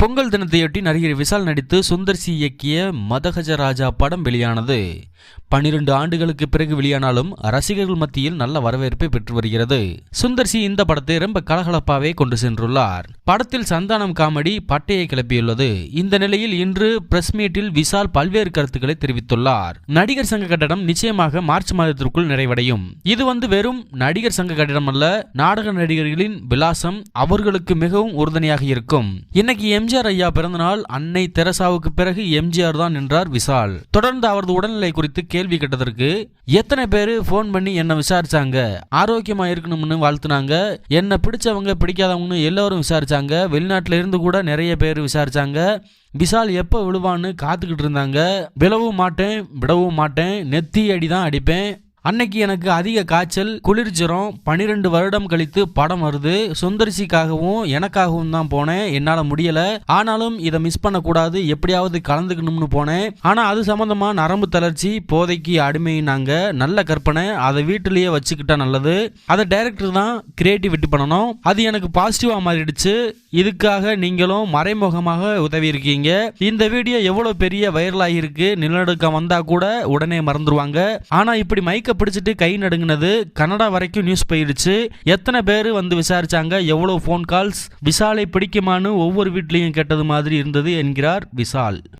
பொங்கல் தினத்தையொட்டி நடிகர் விஷால் நடித்து சுந்தர் சி இயக்கிய மதகஜ ராஜா படம் வெளியானது. பன்னிரண்டு ஆண்டுகளுக்கு பிறகு வெளியானாலும் ரசிகர்கள் மத்தியில் நல்ல வரவேற்பை பெற்று வருகிறது. சுந்தர் சி இந்த படத்தை ரொம்ப கலகலப்பாவே கொண்டு சென்றுள்ளார். படத்தில் சந்தானம் காமெடி பட்டையை கிளப்பியுள்ளது. இந்த நிலையில் இன்று பிரஸ் மீட்டில் விஷால் பல்வேறு கருத்துக்களை தெரிவித்துள்ளார். நடிகர் சங்க கட்டடம் நிச்சயமாக மார்ச் மாதத்திற்குள் நிறைவடையும். இது வந்து வெறும் நடிகர் சங்க கட்டிடம் அல்ல நாடக நடிகர்களின் விலாசம் அவர்களுக்கு மிகவும் உறுதுணையாக இருக்கும். இன்னைக்கு எம்ஜிஆர் ஐயா பிறந்தநாள் அன்னை தெரசாவுக்கு பிறகு எம்ஜிஆர் தான் என்றார் விஷால். தொடர்ந்து அவரது உடல்நிலை குறித்து கேள்வி கேட்டதற்கு எத்தனை பேர் ஃபோன் பண்ணி என்ன விசாரிச்சாங்க? ஆரோக்கியமா இருக்கணும்னு வாழ்த்துனாங்க. என்ன பிடிச்சவங்க பிடிக்காதவங்கன்னு எல்லாரும் விசாரிச்சாங்க. வெளிநாட்டுல இருந்து கூட நிறைய பேர் விசாரிச்சாங்க. விஷால் எப்போ விழுவான்னு காத்துக்கிட்டு இருந்தாங்க. விழவும் மாட்டேன் விடவும் மாட்டேன். நெத்தி அடி தான் அடிப்பேன். அன்னைக்கு எனக்கு அதிக காய்ச்சல் குளிர் பனிரெண்டு வருடம் கழித்து படம் வருது. சுந்தரிசிக்காகவும் எனக்காகவும் தான் போனேன். என்னால் முடியல. ஆனாலும் இதை மிஸ் பண்ணக்கூடாது. எப்படியாவது கலந்துக்கணும்னு போனேன். ஆனால் அது சம்மந்தமா நரம்பு தளர்ச்சி போதைக்கு அடிமையினாங்க நல்ல கற்பனை. அதை வீட்டிலேயே வச்சுக்கிட்டா நல்லது. அதை டைரக்டர் தான் கிரியேட்டிவிட்டி பண்ணணும். அது எனக்கு பாசிட்டிவாக மாறிடுச்சு. இதுக்காக நீங்களும் மறைமுகமாக உதவி இருக்கீங்க. இந்த வீடியோ எவ்வளோ பெரிய வைரல் ஆகியிருக்கு நிலநடுக்கம் வந்தா கூட உடனே மறந்துடுவாங்க ஆனா இப்படி மைக்க பிடிச்சிட்டு கை நடுங்கினது கனடா வரைக்கும் நியூஸ் போயிடுச்சு. எத்தனை பேர் வந்து விசாரிச்சாங்க? எவ்வளவு ஃபோன் கால்ஸ் விஷாலை பிடிக்குமான்னு ஒவ்வொரு வீட்லேயும் கேட்டது மாதிரி இருந்தது என்கிறார் விஷால்